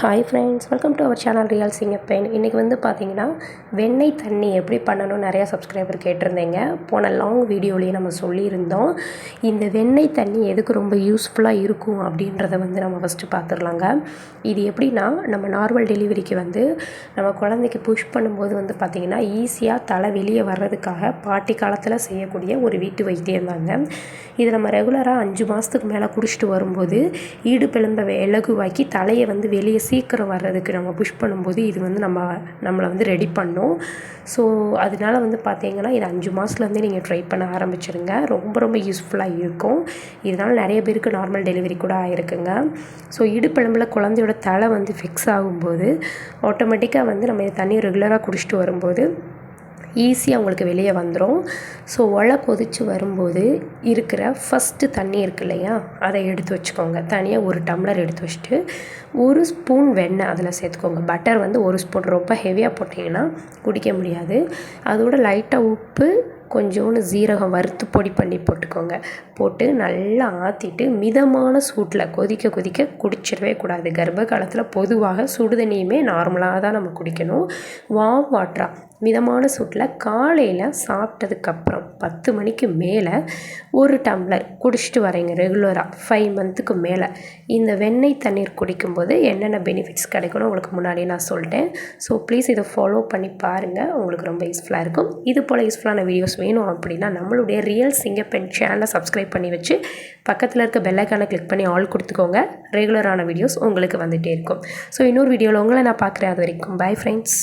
Hi friends welcome to our channel real சிங்கப்பெயின் இன்றைக்கி வந்து பார்த்தீங்கன்னா வெண்ணெய் தண்ணி எப்படி பண்ணணும் நிறையா சப்ஸ்கிரைபர் கேட்டிருந்தீங்க. போன லாங் வீடியோலேயே நம்ம சொல்லியிருந்தோம். இந்த வெண்ணெய் தண்ணி எதுக்கு ரொம்ப யூஸ்ஃபுல்லாக இருக்கும் அப்படின்றத வந்து நம்ம ஃபஸ்ட்டு பார்த்துடலாங்க இது எப்படின்னா நம்ம நார்மல் டெலிவரிக்கு வந்து நம்ம குழந்தைக்கு புஷ் பண்ணும்போது வந்து பார்த்திங்கன்னா ஈஸியாக தலை வெளியே வர்றதுக்காக பாட்டி காலத்தில் செய்யக்கூடிய ஒரு வீட்டு வைத்தியம் தாங்க இது நம்ம ரெகுலராக அஞ்சு மாதத்துக்கு மேலே குடிச்சிட்டு வரும்போது ஈடு இலகுவாக்கி தலையை வந்து வெளியே சீக்கிரம் வர்றதுக்கு நம்ம புஷ் பண்ணும்போது இது வந்து நம்ம நம்மளை வந்து ரெடி பண்ணும். ஸோ அதனால வந்து பார்த்தீங்கன்னா இது அஞ்சு மாதத்துலேருந்தே நீங்கள் ட்ரை பண்ண ஆரம்பிச்சிருங்க. ரொம்ப ரொம்ப யூஸ்ஃபுல்லாக இருக்கும். இதனால் நிறைய பேருக்கு நார்மல் டெலிவரி கூட ஆகிருக்குங்க ஸோ இடுப்பெலும்பில் குழந்தையோட தலை வந்து ஃபிக்ஸ் ஆகும்போது ஆட்டோமேட்டிக்காக வந்து நம்ம தண்ணி ரெகுலராக குடிச்சிட்டு வரும்போது ஈஸியாக உங்களுக்கு வெளியே வந்துடும் ஸோ ஒலை கொதித்து வரும்போது இருக்கிற ஃபஸ்ட்டு தண்ணி இருக்கு இல்லையா? அதை எடுத்து வச்சுக்கோங்க. தனியாக ஒரு டம்ளர் எடுத்து வச்சுட்டு ஒரு ஸ்பூன் வெண்ணெய் அதில் சேர்த்துக்கோங்க. பட்டர் வந்து ஒரு ஸ்பூன் ரொம்ப ஹெவியாக போட்டிங்கன்னா குடிக்க முடியாது. அதோட லைட்டாக உப்பு கொஞ்சோண்டு ஜீரகம் வறுத்து பொடி பண்ணி போட்டுக்கோங்க. போட்டு நல்லா ஆற்றிட்டு மிதமான சூட்டில் கொதிக்க கொதிக்க குடிச்சிடவே கூடாது. கர்ப்ப காலத்தில் பொதுவாக சுடுதண்ணியுமே நார்மலாக தான் நம்ம குடிக்கணும். வாம் வாட்டராக மிதமான சூட்டில் காலையில் சாப்பிட்டதுக்கப்புறம் பத்து மணிக்கு மேலே ஒரு டம்ளர் குடிச்சிட்டு வரீங்க ரெகுலராக ஃபைவ் மந்த்துக்கு மேலே. இந்த வெண்ணெய் தண்ணீர் குடிக்கும்போது என்னென்ன பெனிஃபிட்ஸ் கிடைக்கணும் உங்களுக்கு முன்னாடியே நான் சொல்லிட்டேன். ஸோ ப்ளீஸ் இதை ஃபாலோ பண்ணி பாருங்கள் உங்களுக்கு ரொம்ப யூஸ்ஃபுல்லாக இருக்கும். இது போல் யூஸ்ஃபுல்லான வீடியோஸ் வேணும் அப்படின்னா நம்மளுடைய ரியல் சிங்கப்பென் சேனலை சப்ஸ்கிரைப் பண்ணி வச்சு பக்கத்தில் இருக்க பெல்லைக்கானை கிளிக் பண்ணி ஆல் கொடுத்துக்கோங்க. ரெகுலரான வீடியோஸ் உங்களுக்கு வந்துகிட்டே இருக்கும். ஸோ இன்னொரு வீடியோவில் உங்களை நான் பார்க்குறேன். அது வரைக்கும் பை ஃப்ரெண்ட்ஸ்